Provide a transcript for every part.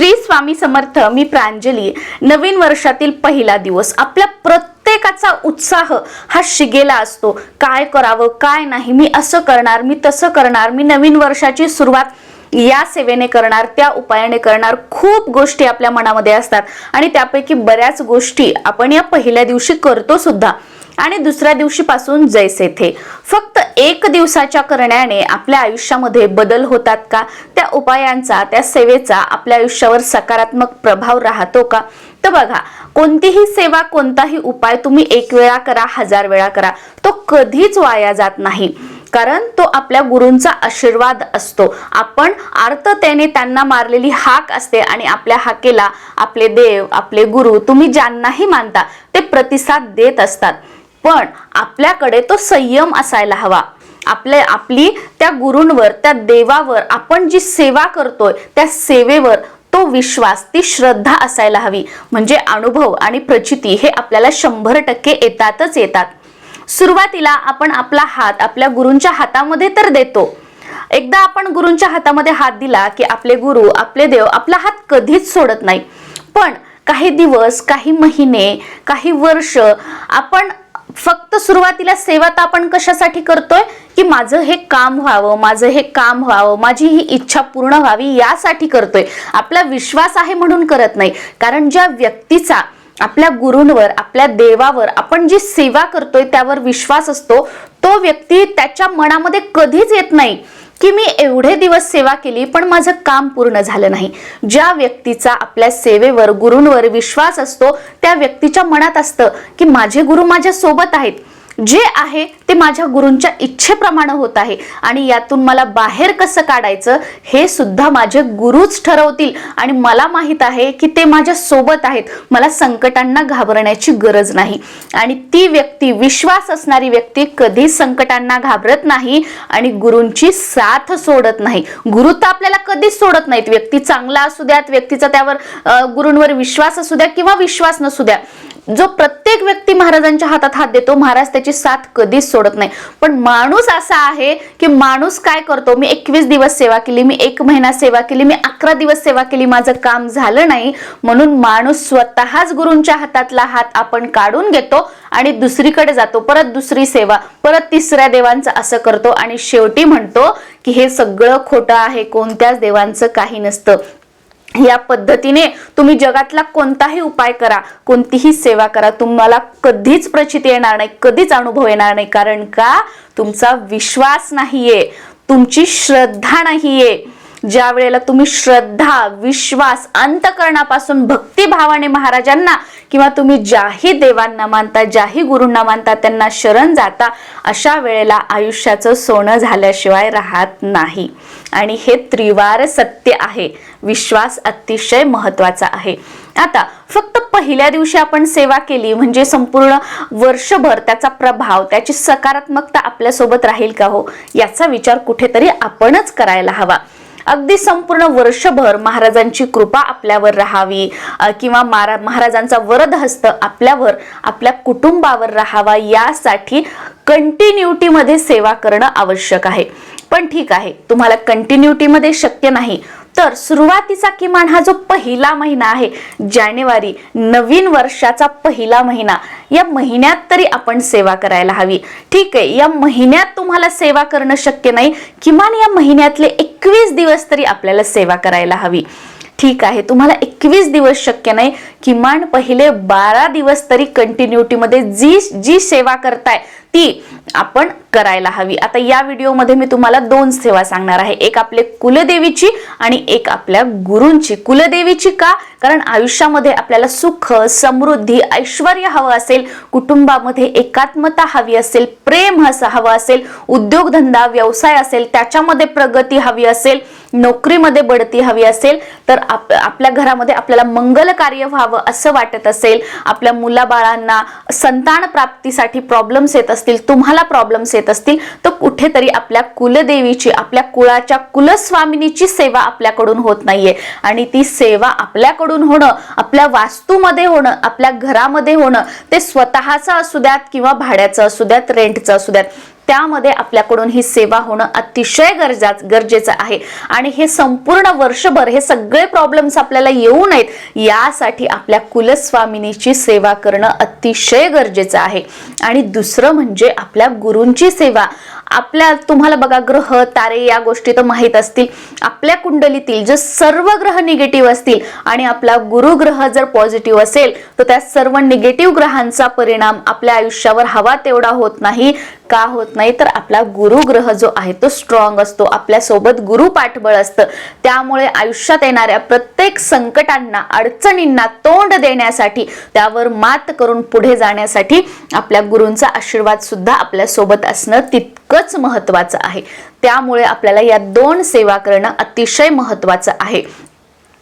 श्री स्वामी समर्थ मी प्रांजली. नवीन वर्षातील पहिला दिवस. आपल्या प्रत्येकाचा उत्साह हा शिगेला असतो. काय करावं काय नाही मी असं करणार मी तसं करणार मी नवीन वर्षाची सुरुवात या सेवेने करणार त्या उपायाने करणार खूप गोष्टी आपल्या मनामध्ये असतात. आणि त्यापैकी बऱ्याच गोष्टी आपण या पहिल्या दिवशी करतो सुद्धा. आणि दुसऱ्या दिवशीपासून जैसे थे फक्त एक दिवसाच्या करण्याने आपल्या आयुष्यामध्ये बदल होतात का? त्या उपायांचा त्या सेवेचा आपल्या आयुष्यावर सकारात्मक प्रभाव राहतो का? तर बघा कोणतीही सेवा कोणताही उपाय तुम्ही एक वेळा करा हजार वेळा करा. तो कधीच वाया जात नाही. कारण तो आपल्या गुरूंचा आशीर्वाद असतो. आपण आर्ततेने त्यांना मारलेली हाक असते आणि आपल्या हाकेला आपले देव आपले गुरु तुम्ही ज्यांनाही मानता ते प्रतिसाद देत असतात. पण आपल्याकडे तो संयम असायला हवा. आपल्या आपली त्या गुरूंवर त्या देवावर आपण जी सेवा करतोय त्या सेवेवर तो विश्वास ती श्रद्धा असायला हवी. म्हणजे अनुभव आणि प्रचिती हे आपल्याला शंभर टक्के येतातच येतात. सुरुवातीला आपण आपला हात आपल्या गुरूंच्या हातामध्ये तर देतो. एकदा आपण गुरूंच्या हातामध्ये हात दिला की आपले गुरु आपले देव आपला हात कधीच सोडत नाही. पण काही दिवस काही महिने काही वर्ष आपण फक्त सुरुवातीला सेवा तर आपण कशासाठी करतोय? की माझं हे काम व्हावं माझं हे काम व्हावं माझी ही इच्छा पूर्ण व्हावी यासाठी करतोय. आपला विश्वास आहे म्हणून करत नाही. कारण ज्या व्यक्तीचा आपल्या गुरूंवर आपल्या देवावर आपण जी सेवा करतोय त्यावर विश्वास असतो तो व्यक्ती त्याच्या मनामध्ये कधीच येत नाही. की मी एवढे दिवस सेवा केली पण माझं काम पूर्ण झालं नाही. ज्या व्यक्तीचा आपल्या सेवेवर गुरूंवर विश्वास असतो त्या व्यक्तीच्या मनात असतं की माझे गुरु माझ्या सोबत आहेत. जे आहे ते माझ्या गुरूंच्या इच्छेप्रमाणे होत आहे. आणि यातून मला बाहेर कसं काढायचं हे सुद्धा माझे गुरुच ठरवतील. आणि मला माहीत आहे की ते माझ्या सोबत आहेत. मला संकटांना घाबरण्याची गरज नाही. आणि ती व्यक्ती विश्वास असणारी व्यक्ती कधी संकटांना घाबरत नाही आणि गुरूंची साथ सोडत नाही. गुरु तर आपल्याला कधीच सोडत नाहीत. व्यक्ती चांगला असू द्यात व्यक्तीचा त्यावर गुरूंवर विश्वास असू द्या किंवा विश्वास नसू द्या. जो प्रत्येक व्यक्ती महाराजांच्या हातात हात देतो. महाराज त्याची साथ कधीच सोडत नाही. पण माणूस असा आहे की माणूस काय करतो? मी एकवीस दिवस सेवा केली मी एक महिना सेवा केली मी अकरा दिवस सेवा केली माझं काम झालं नाही. म्हणून माणूस स्वतःच गुरूंच्या हातातला हात आपण काढून घेतो आणि दुसरीकडे जातो. परत दुसरी सेवा परत तिसऱ्या देवांचं असं करतो आणि शेवटी म्हणतो की हे सगळं खोटं आहे कोणत्याच देवांचं काही नसतं. या पद्धतीने तुम्ही जगातला कोणताही उपाय करा कोणतीही सेवा करा तुम्हाला कधीच प्रचिती येणार नाही कधीच अनुभव येणार नाही. कारण का? तुमचा विश्वास नाहीये तुमची श्रद्धा नाहीये. ज्या वेळेला तुम्ही श्रद्धा विश्वास अंतकरणापासून भक्तिभावाने महाराजांना किंवा तुम्ही ज्याही देवांना मानता ज्याही गुरूंना मानता त्यांना शरण जाता अशा वेळेला आयुष्याचं सोनं झाल्याशिवाय राहत नाही. आणि हे त्रिवार सत्य आहे. विश्वास अतिशय महत्त्वाचा आहे. आता फक्त पहिल्या दिवशी आपण सेवा केली म्हणजे संपूर्ण वर्षभर त्याचा प्रभाव त्याची सकारात्मकता आपल्यासोबत राहील का हो? याचा विचार कुठेतरी आपणच करायला हवा. अगदी संपूर्ण वर्षभर महाराजांची कृपा आपल्यावर राहावी. किंवा महारा महाराजांचा वरद हस्त आपल्यावर आपल्या कुटुंबावर राहावा. यासाठी कंटिन्युटीमध्ये सेवा करणं आवश्यक आहे. पण ठीक आहे. तुम्हाला कंटिन्युटीमध्ये शक्य नाही. तर सुरुवातीचा किमान हा जो पहिला महिना आहे जानेवारी नवीन वर्षाचा पहिला महिना या महिन्यात तरी आपण सेवा करायला हवी. ठीक आहे या महिन्यात तुम्हाला सेवा करणं शक्य नाही किमान या महिन्यातले एकवीस दिवस तरी आपल्याला सेवा करायला हवी. ठीक आहे तुम्हाला एकवीस दिवस शक्य नाही किमान पहिले बारा दिवस तरी कंटिन्युटीमध्ये जी जी सेवा करताय ती आपण करायला हवी. आता या व्हिडिओमध्ये मी तुम्हाला दोन सेवा सांगणार आहे. एक आपले कुलदेवीची आणि एक आपल्या गुरूंची. कुलदेवीची का? कारण आयुष्यामध्ये आपल्याला सुख समृद्धी ऐश्वर हवं असेल कुटुंबामध्ये एकात्मता हवी असेल प्रेम असं हवं असेल उद्योगधंदा व्यवसाय असेल त्याच्यामध्ये प्रगती हवी असेल नोकरीमध्ये बढती हवी असेल तर आप आपल्या घरामध्ये आपल्याला मंगल कार्य व्हावं असं वाटत असेल आपल्या मुलाबाळांना संतान प्राप्तीसाठी प्रॉब्लेम्स येत असतील तुम्हाला प्रॉब्लेम्स येत असतील तर कुठेतरी आपल्या कुलदेवीची आपल्या कुळाच्या कुलस्वामिनीची सेवा आपल्याकडून होत नाहीये. आणि ती सेवा आपल्याकडून होणं आपल्या वास्तूमध्ये होणं आपल्या घरामध्ये होणं ते स्वतःचं असू द्यात किंवा भाड्याचं असू द्यात रेंटचं असू द्यात त्यामध्ये आपल्याकडून ही सेवा होणं अतिशय गरजा गरजेचं आहे. आणि हे संपूर्ण वर्षभर हे सगळे प्रॉब्लेम्स आपल्याला येऊ नयेत यासाठी आपल्या कुलस्वामिनीची सेवा करणं अतिशय गरजेचं आहे. आणि दुसरं म्हणजे आपल्या गुरूंची सेवा. आपल्या तुम्हाला बघा ग्रह तारे या गोष्टी तर माहीत असतील. आपल्या कुंडलीतील जे सर्व ग्रह निगेटिव्ह असतील आणि आपला गुरु ग्रह जर पॉझिटिव्ह असेल तर त्या सर्व निगेटिव्ह ग्रहांचा परिणाम आपल्या आयुष्यावर हवा तेवढा होत नाही. का होत नाही? तर आपला गुरु ग्रह जो आहे तो स्ट्रॉंग असतो. आपल्यासोबत गुरु पाठबळ असतं. त्यामुळे आयुष्यात येणाऱ्या प्रत्येक संकटांना अडचणींना तोंड देण्यासाठी त्यावर मात करून पुढे जाण्यासाठी आपल्या गुरूंचा आशीर्वाद सुद्धा आपल्यासोबत असणं तितकं तितकंच महत्वाचं आहे. त्यामुळे आपल्याला या दोन सेवा करणं अतिशय महत्वाचं आहे.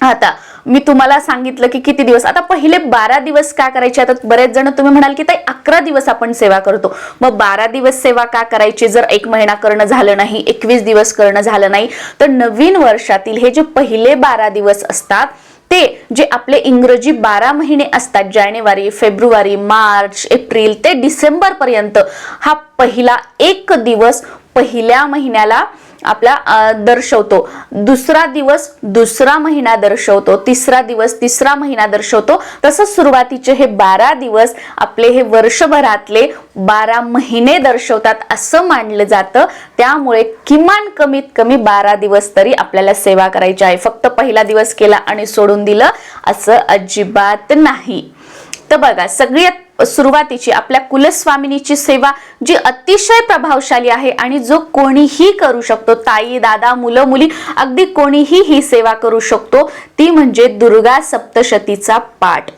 आता मी तुम्हाला सांगितलं की किती दिवस? आता पहिले बारा दिवस का करायचे? आता बरेच जण तुम्ही म्हणाल की ताई अकरा दिवस आपण सेवा करतो. मग बारा दिवस सेवा का करायची? जर एक महिना करणं झालं नाही एकवीस दिवस करणं झालं नाही तर नवीन वर्षातील हे जे पहिले बारा दिवस असतात ते जे आपले इंग्रजी बारा महिने असतात जानेवारी फेब्रुवारी मार्च एप्रिल ते डिसेंबर पर्यंत हा पहिला एक दिवस पहिल्या महिन्याला आपला दर्शवतो. दुसरा दिवस दुसरा महिना दर्शवतो तिसरा दिवस तिसरा महिना दर्शवतो. तसंच सुरुवातीचे हे बारा दिवस आपले हे वर्षभरातले बारा महिने दर्शवतात असं मानलं जातं. त्यामुळे किमान कमीत कमी बारा दिवस तरी आपल्याला सेवा करायची आहे. फक्त पहिला दिवस केला आणि सोडून दिलं असं अजिबात नाही. तर बघा सगळ्यात सुरुवातीची आपल्या कुलस्वामिनीची सेवा जी अतिशय प्रभावशाली आहे आणि जो कोणीही करू शकतो ताई दादा मुलं मुली अगदी कोणीही ही सेवा करू शकतो ती म्हणजे दुर्गा सप्तशतीचा पाठ.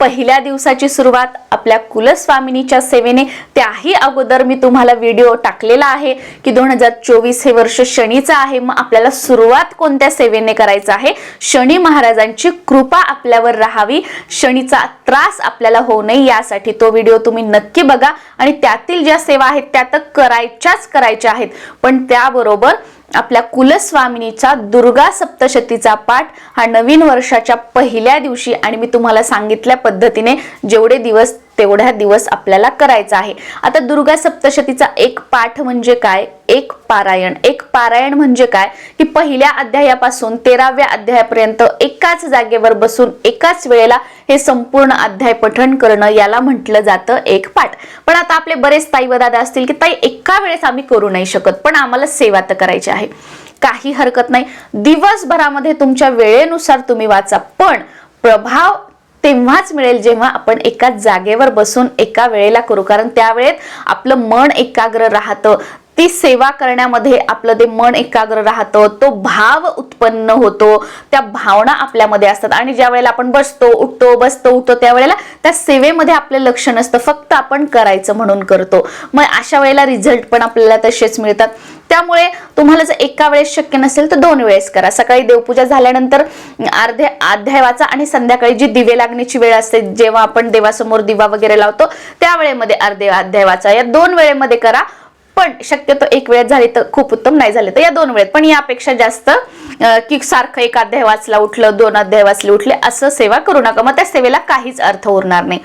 पहिल्या दिवसाची सुरुवात आपल्या कुलस्वामिनीच्या सेवेने. त्याही अगोदर मी तुम्हाला व्हिडिओ टाकलेला आहे की दोन हजार चोवीस हे वर्ष शनीचं आहे. मग आपल्याला सुरुवात कोणत्या सेवेने करायचं आहे? शनी महाराजांची कृपा आपल्यावर राहावी. शनीचा त्रास आपल्याला होऊ नये यासाठी तो व्हिडिओ तुम्ही नक्की बघा. आणि त्यातील ज्या सेवा आहेत त्या तर करायच्याच करायच्या आहेत. पण त्याबरोबर आपल्या कुलस्वामिनीचा दुर्गा सप्तशतीचा पाठ हा नवीन वर्षाच्या पहिल्या दिवशी आणि मी तुम्हाला सांगितल्या पद्धतीने जेवढे दिवस तेवढ्या दिवस आपल्याला करायचा आहे. आता दुर्गा सप्तशतीचा एक पाठ म्हणजे काय? एक पारायण. एक पारायण म्हणजे काय? की पहिल्या अध्यायापासून तेराव्या अध्यायापर्यंत एकाच जागेवर बसून एकाच वेळेला हे संपूर्ण अध्याय पठण करणं याला म्हटलं जातं एक पाठ. पण आता आपले बरेच ताई व दादा असतील की ताई एका वेळेस आम्ही करू नाही शकत पण आम्हाला सेवा तर करायची आहे. काही हरकत नाही. दिवसभरामध्ये तुमच्या वेळेनुसार तुम्ही वाचा पण प्रभाव तेव्हाच मिळेल जेव्हा आपण एका जागेवर बसून एका वेळेला करू. कारण त्यावेळेत आपलं मन एकाग्र राहतं. ती सेवा करण्यामध्ये आपलं ते मन एकाग्र राहतं तो भाव उत्पन्न होतो. त्या भावना आपल्यामध्ये असतात. आणि ज्या वेळेला आपण बसतो उठतो बसतो उठतो त्यावेळेला त्या सेवेमध्ये आपलं लक्ष नसतं. फक्त आपण करायचं म्हणून करतो. मग अशा वेळेला रिझल्ट पण आपल्याला तसेच मिळतात. त्यामुळे तुम्हाला जर एका वेळेस शक्य नसेल तर दोन वेळेस करा. सकाळी देवपूजा झाल्यानंतर अर्धे अध्याय वाचा आणि संध्याकाळी जी दिवे लागण्याची वेळ असते जेव्हा आपण देवासमोर दिवा वगैरे लावतो त्या वेळेमध्ये अर्धे अध्याय वाचा या दोन वेळेमध्ये करा. पण शक्यतो एक वेळेत झाली तर खूप उत्तम नाही झाले तर या दोन वेळेत. पण यापेक्षा जास्त की सारखं एक अध्याय वाचला उठलं दोन अध्याय वाचले उठले असं सेवा करू नका. मग त्या सेवेला काहीच अर्थ उरणार नाही.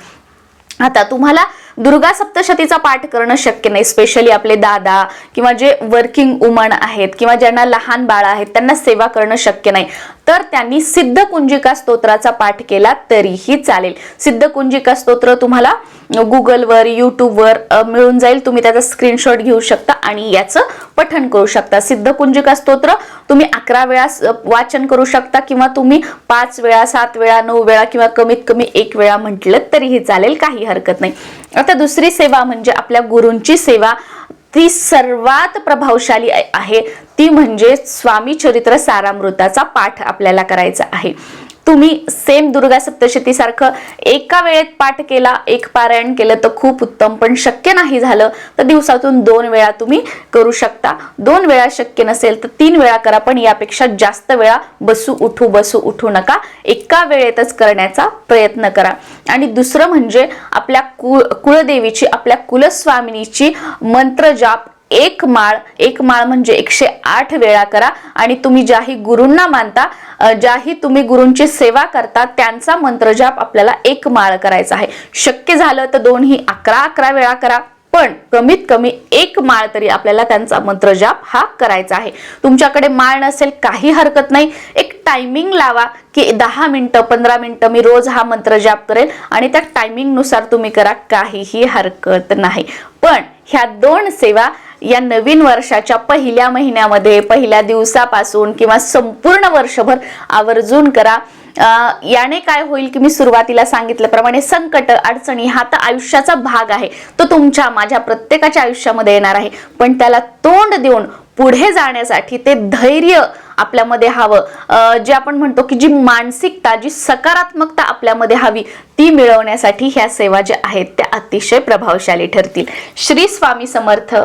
आता तुम्हाला दुर्गा सप्तशतीचा पाठ करणं शक्य नाही स्पेशली आपले दादा किंवा जे वर्किंग वुमन आहेत किंवा ज्यांना लहान बाळ आहेत त्यांना सेवा करणं शक्य नाही. तर त्यांनी सिद्ध कुंजिका स्तोत्राचा पाठ केला तरीही चालेल. सिद्ध कुंजिका स्तोत्र तुम्हाला गुगलवर यूट्यूबवर मिळून जाईल. तुम्ही त्याचा स्क्रीनशॉट घेऊ शकता आणि याचं पठण करू शकता. सिद्ध कुंजिका स्तोत्र तुम्ही अकरा वेळा वाचन करू शकता किंवा तुम्ही पाच वेळा सात वेळा नऊ वेळा किंवा कमीत कमी एक वेळा म्हटलं तरीही चालेल. काही हरकत नाही. आता दुसरी सेवा म्हणजे आपल्या गुरूंची सेवा. ती सर्वात प्रभावशाली आहे- आहे ती म्हणजे स्वामी चरित्र सारामृताचा पाठ आपल्याला करायचा आहे. तुम्ही सेम दुर्गा सप्तशती सारखं एका वेळेत पाठ केला एक पारायण केलं तर खूप उत्तम. पण शक्य नाही झालं तर दिवसातून दोन वेळा तुम्ही करू शकता. दोन वेळा शक्य नसेल तर तीन वेळा करा पण यापेक्षा जास्त वेळा बसू उठू बसू उठू नका. एका वेळेतच करण्याचा प्रयत्न करा. आणि दुसरं म्हणजे आपल्या कुळ कुळदेवीची आपल्या कुलस्वामिनीची मंत्र जाप एक माळ एक माळ म्हणजे एकशे आठ वेळा करा आणि तुम्ही ज्याही गुरूंना मानता ज्याही तुम्ही गुरूंची सेवा करता त्यांचा मंत्रजाप आपल्याला एक माळ करायचा आहे. शक्य झालं तर दोनही अकरा अकरा वेळा करा पण कमीत कमी एक माळ तरी आपल्याला त्यांचा मंत्रजाप हा करायचा आहे. तुमच्याकडे माळ नसेल काही हरकत नाही. एक टायमिंग लावा की दहा मिनटं पंधरा मिनटं मी रोज हा मंत्रजाप करेल आणि त्या टायमिंगनुसार तुम्ही करा काहीही हरकत नाही. पण ह्या दोन सेवा या नवीन वर्षाच्या पहिल्या महिन्यामध्ये पहिल्या दिवसापासून किंवा संपूर्ण वर्षभर आवर्जून करा. याने काय होईल की मी सुरुवातीला सांगितल्याप्रमाणे संकट अडचणी हा तर आयुष्याचा भाग आहे. तो तुमच्या माझ्या प्रत्येकाच्या आयुष्यामध्ये येणार आहे. पण त्याला तोंड देऊन पुढे जाण्यासाठी ते धैर्य आपल्यामध्ये हवं. जे आपण म्हणतो की जी मानसिकता जी सकारात्मकता आपल्यामध्ये हवी ती मिळवण्यासाठी ह्या सेवा ज्या आहेत त्या अतिशय प्रभावशाली ठरतील. श्री स्वामी समर्थ.